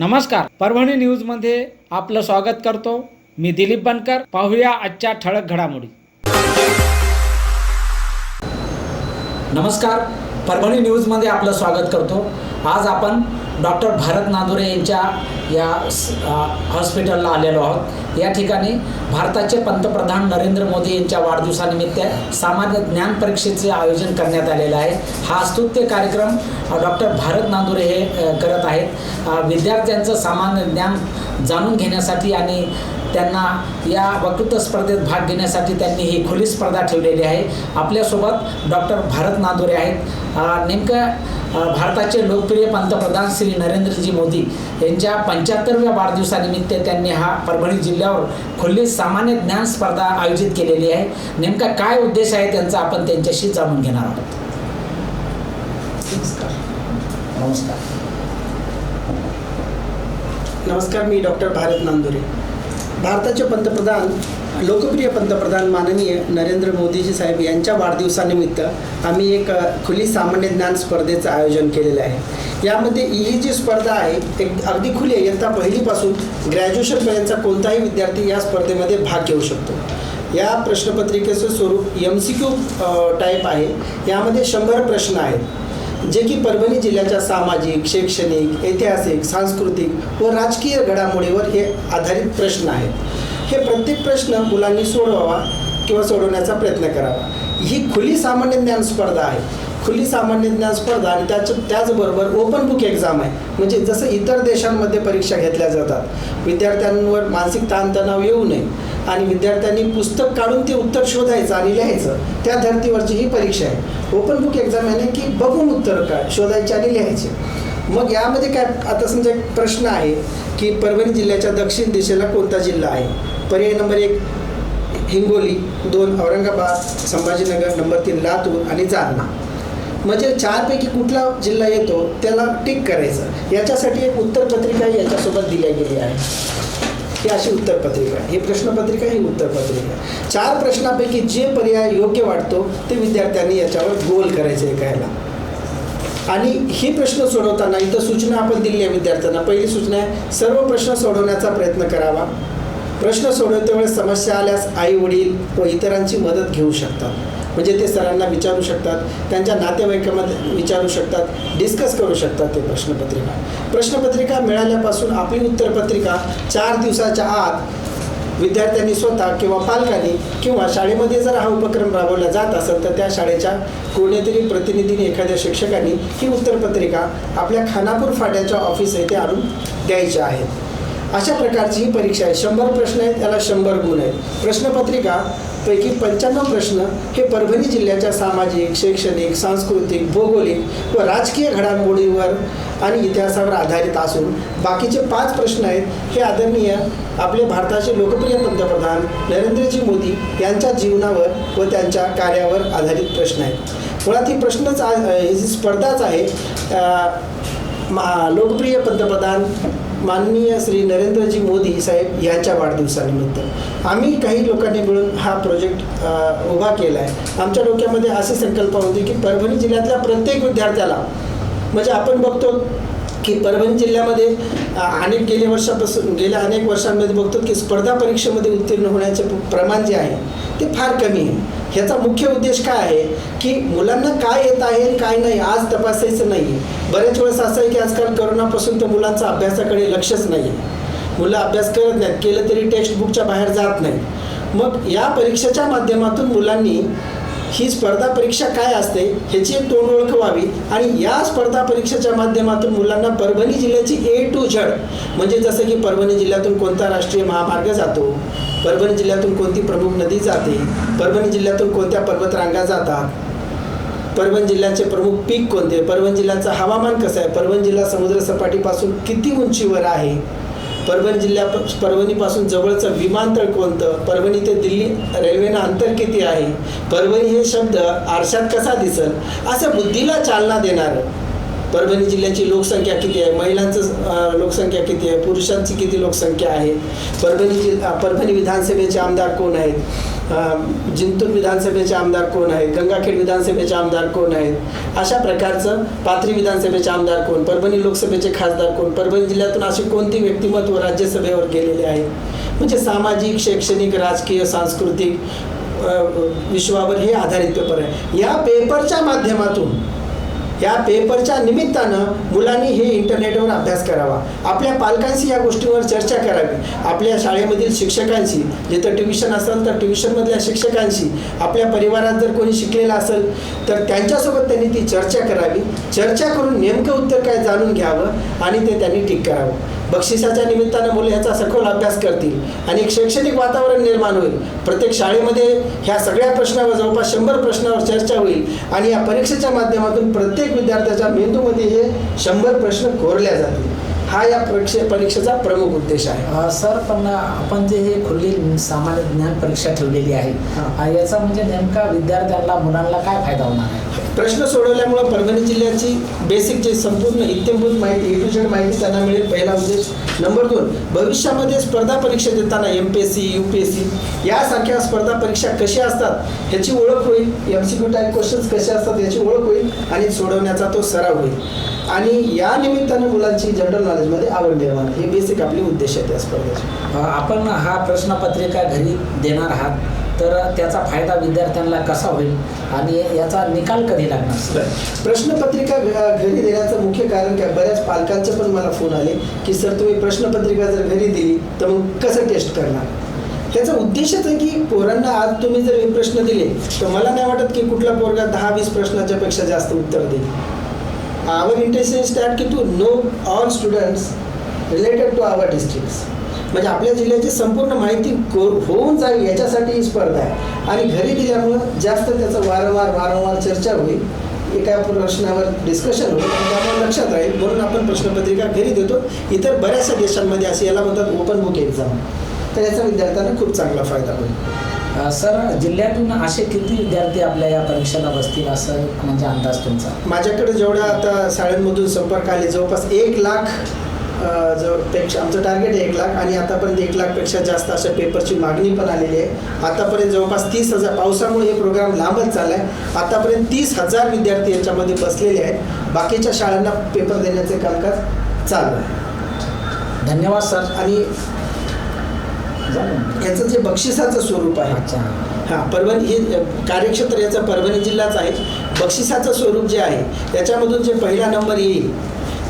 नमस्कार. परभणी न्यूजमध्ये आपलं स्वागत करतो. मी दिलीप बनकर. पाहूया आजच्या ठळक घडामोडी. नमस्कार. परभणी न्यूजमध्ये आपलं स्वागत करतो. आज आपण डॉक्टर भारत नादुरे यांच्या या हॉस्पिटलला आलेलो आहोत. या ठिकाणी भारताचे पंतप्रधान नरेंद्र मोदी यांच्या वाढदिवसानिमित्त सामान्य ज्ञान परीक्षेचे आयोजन करण्यात आलेलं आहे. हा स्तुत्य कार्यक्रम डॉक्टर भारत नादुरे हे करत आहेत. विद्यार्थ्यांचं सामान्य ज्ञान जाणून घेण्यासाठी आणि त्यांना या वक्तृत्व स्पर्धेत भाग घेण्यासाठी त्यांनी ही खुली स्पर्धा ठेवलेली आहे. आपल्यासोबत डॉक्टर भारत नादुरे आहेत. नेमकं भारताचे लोकप्रिय पंतप्रधान श्री नरेंद्रजी मोदी यांच्या पंच्याहत्तरव्या वाढदिवसानिमित्त त्यांनी हा परभणी जिल्ह्यावर खुली सामान्य ज्ञान स्पर्धा आयोजित केलेली आहे. नेमका काय उद्देश आहे त्यांचा आपण त्यांच्याशी जाणून घेणार आहोत. नमस्कार. नमस्कार मी डॉक्टर भारत नांदुरे. भारताचे पंतप्रधान लोकप्रिय पंतप्रधान माननीय नरेंद्र मोदीजी साहेब यांच्या वाढदिवसानिमित्त आम्ही एक खुली सामान्य ज्ञान स्पर्धेचं आयोजन केलेलं आहे. यामध्ये ही जी स्पर्धा आहे एक अगदी खुली आहे. इयत्ता पहिलीपासून ग्रॅज्युएशनपर्यंतचा कोणताही विद्यार्थी या स्पर्धेमध्ये भाग घेऊ शकतो. या प्रश्नपत्रिकेचं स्वरूप एम सी क्यू टाईप आहे. यामध्ये शंभर प्रश्न आहेत. जे की परभणी जिल्ह्याच्या सामाजिक शैक्षणिक ऐतिहासिक सांस्कृतिक व राजकीय घडामोडीवर हे आधारित प्रश्न आहेत. हे प्रत्येक प्रश्न मुलांनी सोडवावा किंवा सोडवण्याचा प्रयत्न करावा. ही खुली सामान्य ज्ञान स्पर्धा आहे. खुली सामान्य ज्ञान स्पर्धा आणि त्याच त्याचबरोबर ओपन बुक एक्झाम आहे. म्हणजे जसं इतर देशांमध्ये परीक्षा घेतल्या जातात विद्यार्थ्यांवर मानसिक ताणतणाव येऊ नये आणि विद्यार्थ्यांनी पुस्तक काढून ते उत्तर शोधायचं आणि लिहायचं त्या धर्तीवरची ही परीक्षा आहे. ओपन बुक एक्झाम आहे की बघून उत्तर काय शोधायचे आणि लिहायचे. मग यामध्ये काय आता समजा एक प्रश्न आहे की परभणी जिल्ह्याच्या दक्षिण दिशेला कोणता जिल्हा आहे? पर्याय नंबर एक हिंगोली दोन औरंगाबाद संभाजीनगर नंबर तीन लातूर आणि जालना. म्हणजे चारपैकी कुठला जिल्हा येतो त्याला टिक करायचं. याच्यासाठी एक उत्तरपत्रिका याच्यासोबत दिल्या गेली आहे. ही अशी उत्तरपत्रिका आहे. ही प्रश्नपत्रिका ही उत्तरपत्रिका. चार प्रश्नापैकी जे पर्याय योग्य वाटतो ते विद्यार्थ्यांनी याच्यावर गोल करायचे एकायला आणि ही प्रश्न सोडवताना इथं सूचना आपण दिली आहे विद्यार्थ्यांना. पहिली सूचना आहे सर्व प्रश्न सोडवण्याचा प्रयत्न करावा. प्रश्न सोडवते वेळेस समस्या आल्यास आई वडील व इतरांची मदत घेऊ शकतात. म्हणजे ते सरांना विचारू शकतात त्यांच्या नातेवाईकामध्ये विचारू शकतात डिस्कस करू शकतात ते प्रश्नपत्रिका. प्रश्नपत्रिका मिळाल्यापासून आपली उत्तरपत्रिका चार दिवसाच्या आत विद्यार्थ्यांनी स्वतः किंवा पालकांनी किंवा शाळेमध्ये जर हा उपक्रम राबवला जात असेल तर त्या शाळेच्या कोणीतरी प्रतिनिधीने एखाद्या शिक्षकांनी ही उत्तरपत्रिका आपल्या खानापूर फाट्याच्या ऑफिस येथे आणून द्यायच्या आहेत अशा प्रकारची ही परीक्षा आहे. शंभर प्रश्न आहेत त्याला शंभर गुण आहेत. प्रश्नपत्रिका पैकी पंच्याण्णव प्रश्न हे परभणी जिल्ह्याच्या सामाजिक शैक्षणिक सांस्कृतिक भौगोलिक व राजकीय घडामोडीवर आणि इतिहासावर आधारित असून बाकीचे पाच प्रश्न आहेत हे आदरणीय आपले भारताचे लोकप्रिय पंतप्रधान नरेंद्रजी मोदी यांच्या जीवनावर व त्यांच्या कार्यावर आधारित प्रश्न आहेत. मुळात ही प्रश्नच ही जी स्पर्धाच आहे लोकप्रिय पंतप्रधान माननीय श्री नरेंद्रजी मोदी साहेब यांच्या वाढदिवसानिमित्त. आम्ही काही लोकांनी मिळून हा प्रोजेक्ट उभा केला आहे आमच्या डोक्यामध्ये अशी संकल्पना होती की परभणी जिल्ह्यातल्या प्रत्येक विद्यार्थ्याला म्हणजे आपण बघतो की परभणी जिल्ह्यामध्ये अनेक गेल्या वर्षापासून गेल्या अनेक वर्षांमध्ये बघतो की स्पर्धा परीक्षेमध्ये उत्तीर्ण होण्याचे प्रमाण जे आहे ते फार कमी आहे. ह्याचा मुख्य उद्देश काय आहे? की मुलांना काय येत आहे काय नाही आज तपासायचं नाही आहे बरेच वेळेस असं आहे की आजकाल करोनापासून तर मुलांचा अभ्यासाकडे लक्षच नाही आहे मुलं अभ्यास करत नाहीत केलं तरी टेक्स्ट बुकच्या बाहेर जात नाही मग या परीक्षेच्या माध्यमातून मुलांनी ही स्पर्धा परीक्षा काय असते ह्याची एक तोंड ओळख व्हावी आणि या स्पर्धा परीक्षेच्या माध्यमातून मुलांना परभणी जिल्ह्याची ए टू झड म्हणजे जसं की परभणी जिल्ह्यातून कोणता राष्ट्रीय महामार्ग जातो परभणी जिल्ह्यातून कोणती प्रमुख नदी जाते परभणी जिल्ह्यातून कोणत्या पर्वतरांगा जातात परभणी जिल्ह्याचे प्रमुख पीक कोणते परभणी जिल्ह्याचं हवामान कसं आहे परभणी जिल्हा समुद्रसपाटीपासून किती उंचीवर आहे परभणी जिल्ह्या परभणीपासून जवळचं विमानतळ कोणतं? परभणी ते दिल्ली रेल्वेनं अंतर किती आहे? परभणी हे शब्द आरशात कसा दिसल? असं बुद्धीला चालना देणारं. परभणी जिल्ह्याची लोकसंख्या किती आहे? महिलांचं लोकसंख्या किती आहे? पुरुषांची किती लोकसंख्या आहे? परभणी जिल्हा परभणी विधानसभेचे आमदार कोण आहेत? जिंतूर विधानसभेचे आमदार कोण आहेत? गंगाखेड विधानसभेचे आमदार कोण आहेत? अशा प्रकारचं पाथरी विधानसभेचे आमदार कोण? परभणी लोकसभेचे खासदार कोण? परभणी जिल्ह्यातून अशी कोणती व्यक्तिमत्व राज्यसभेवर गेलेले आहेत म्हणजे सामाजिक शैक्षणिक राजकीय सांस्कृतिक विश्वावर हे आधारित पेपर आहे. या पेपरच्या माध्यमातून या पेपरच्या निमित्तानं मुलांनी हे इंटरनेटवर अभ्यास करावा. आपल्या पालकांशी या गोष्टीवर चर्चा करावी. आपल्या शाळेमधील शिक्षकांशी जिथं ट्युशन असेल तर ट्युशनमधल्या शिक्षकांशी आपल्या परिवारात जर कोणी शिकलेलं असेल तर त्यांच्यासोबत त्यांनी ती चर्चा करावी. चर्चा करून नेमकं उत्तर काय जाणून घ्यावं आणि ते त्यांनी ठीक करावं. बक्षिसाच्या निमित्तानं मुलं ह्याचा सखोल अभ्यास करतील आणि एक शैक्षणिक वातावरण निर्माण होईल. प्रत्येक शाळेमध्ये ह्या सगळ्या प्रश्नावर जवळपास शंभर प्रश्नावर चर्चा होईल आणि या परीक्षेच्या माध्यमातून प्रत्येक विद्यार्थ्याच्या मेंदूमध्ये हे शंभर प्रश्न कोरल्या जातील. हा या परीक्षे परीक्षेचा प्रमुख उद्देश आहे. सर पण आपण जे हे खुली सामान्य ज्ञान परीक्षा ठेवलेली आहे याचा म्हणजे नेमका विद्यार्थ्यांना मुलांना काय फायदा होणार आहे? प्रश्न सोडवल्यामुळं परभणी जिल्ह्याची बेसिक जे संपूर्ण इत्यंभूत माहिती ए टू झेड माहिती त्यांना मिळेल पहिला उद्देश. नंबर दोन भविष्यामध्ये स्पर्धा परीक्षा देताना M P S C U P S C यासारख्या स्पर्धा परीक्षा कशा असतात ह्याची ओळख होईल. M C Q type questions कसे असतात याची ओळख होईल आणि सोडवण्याचा तो सराव होईल. आणि या निमित्तानं मुलांची जनरल नॉलेजमध्ये आवड निर्माण हे बेसिक आपले उद्देश आहेत या स्पर्धेचे. आपण हा प्रश्नपत्रिका घरी देणार आहात. तर त्याचा फायदा विद्यार्थ्यांना कसा होईल आणि याचा निकाल कधी लागणार? प्रश्नपत्रिका घरी देण्याचं मुख्य कारण काय? बऱ्याच पालकांचे पण मला फोन आले की सर तुम्ही प्रश्नपत्रिका जर घरी दिली तर मग कसं टेस्ट करणार? त्याचा उद्देशच आहे की पोरांना आज तुम्ही जर हे प्रश्न दिले तर मला नाही वाटत की कुठला पोरगा दहा वीस प्रश्नाच्या पेक्षा जास्त उत्तर देईल. आवर intention is that की to know all students related to our districts म्हणजे आपल्या जिल्ह्याची संपूर्ण माहिती को- होऊन जावी याच्यासाठी ही स्पर्धा आहे. आणि घरी दिल्यामुळं जास्त त्याचं वारंवार वारंवार चर्चा होईल. एका प्रश्नावर डिस्कशन होईल आणि त्यामुळे लक्षात राहील. म्हणून आपण प्रश्नपत्रिका घरी देतो. इतर बऱ्याचशा देशांमध्ये असे याला म्हणतात ओपन बुक एक्झाम तर याचा विद्यार्थ्यांना खूप चांगला फायदा होईल. सर जिल्ह्यातून असे किती विद्यार्थी आपल्या या परीक्षेला बसतील असं म्हणजे अंदाज तुमचा? माझ्याकडे जेवढ्या आता शाळांमधून संपर्क आले जवळपास एक लाखपेक्षा आमचं टार्गेट आहे एक लाख आणि आतापर्यंत एक लाखपेक्षा जास्त अशा पेपरची मागणी पण आलेली आहे. आतापर्यंत जवळपास तीस हजार पावसामुळे हे प्रोग्राम लांबच चालला आहे आतापर्यंत तीस हजार विद्यार्थी याच्यामध्ये बसलेले आहेत. बाकीच्या शाळांना पेपर देण्याचे कामकाज चालू आहे. धन्यवाद सर. आणि? याचं जे बक्षिसाचं स्वरूप आहे. हां परभणी हे कार्यक्षेत्र याचं परभणी जिल्हाच आहे. बक्षिसाचं स्वरूप जे आहे त्याच्यामधून जे पहिला नंबर येईल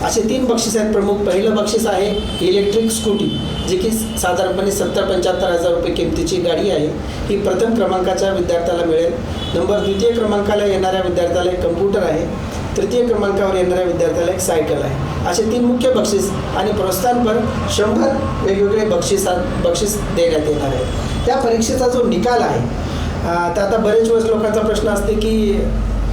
असे तीन बक्षीस आहेत प्रमुख. पहिलं बक्षीस आहे इलेक्ट्रिक स्कूटी जी की साधारणपणे सत्तर पंच्याहत्तर हजार रुपये किमतीची गाडी आहे. ही प्रथम क्रमांकाच्या विद्यार्थ्याला मिळेल. नंबर द्वितीय क्रमांकाला येणाऱ्या विद्यार्थ्याला एक कम्प्युटर आहे. तृतीय क्रमांकावर येणाऱ्या विद्यार्थ्याला एक सायकल आहे. असे तीन मुख्य बक्षीस आणि प्रोत्साहनपर शंभर वेगवेगळे बक्षिसा बक्षीस देण्यात येणार आहे. त्या परीक्षेचा जो निकाल आहे तर आता बरेच वेळेस लोकांचा प्रश्न असते की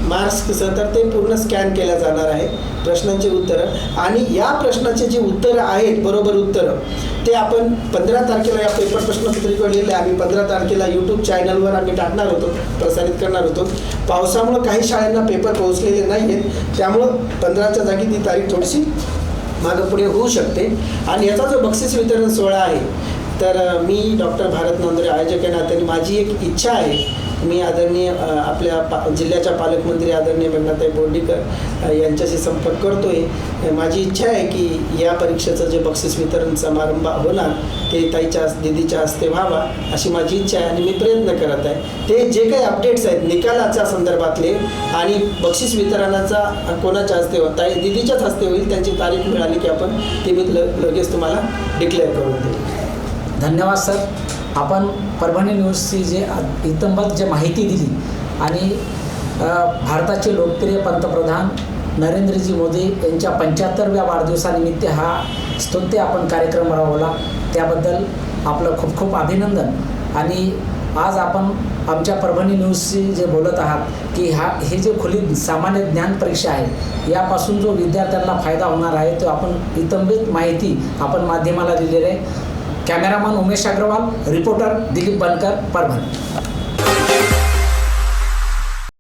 मार्क्सचं तर ते पूर्ण स्कॅन केल्या जाणार आहे प्रश्नांची उत्तरं. आणि या प्रश्नाचे जी उत्तरं आहेत बरोबर उत्तरं ते आपण पंधरा तारखेला या पेपर प्रश्नपत्रिकेवर लिहिले. आम्ही पंधरा तारखेला यूट्यूब चॅनलवर आम्ही टाकणार होतो प्रसारित करणार होतो. पावसामुळं काही शाळांना पेपर पोहोचलेले नाही आहेत त्यामुळं पंधराच्या जागी ती तारीख थोडीशी मागं पुढे होऊ शकते. आणि याचा जो बक्षीस वितरण सोहळा आहे तर मी डॉक्टर भारत नांदुरे आयोजक या नात्याने. माझी एक इच्छा आहे मी आदरणीय आपल्या पा जिल्ह्याच्या पालकमंत्री आदरणीय मेघनाताई बोर्डीकर यांच्याशी संपर्क करतो आहे माझी इच्छा आहे की या परीक्षेचं जे बक्षीस वितरण समारंभ होणार ते ताईच्या दिदीच्या हस्ते व्हावा अशी माझी इच्छा आहे आणि मी प्रयत्न करत आहे. ते जे काही अपडेट्स आहेत निकालाच्या संदर्भातले आणि बक्षीस वितरणाचा कोणाच्या हस्ते हो-, ताई दिदीच्याच हस्ते होईल त्यांची तारीख मिळाली की आपण ती मी ल लगेच तुम्हाला डिक्लेअर करून देऊ. धन्यवाद सर. आपण परभणी न्यूजची जे इतंबत जे माहिती दिली आणि भारताचे लोकप्रिय पंतप्रधान नरेंद्रजी मोदी यांच्या पंच्याहत्तरव्या वाढदिवसानिमित्त हा स्तुत्य आपण कार्यक्रम राबवला. त्याबद्दल आपलं खूप खूप अभिनंदन. आणि आज आपण आमच्या परभणी न्यूजशी जे बोलत आहात की हा हे जे खुली सामान्य ज्ञान परीक्षा आहे यापासून जो विद्यार्थ्यांना फायदा होणार आहे तो आपण इतंबित माहिती आपण माध्यमाला दिलेली आहे. Cameraman Umesh Agrawal reporter Dilip Bankar Parbhani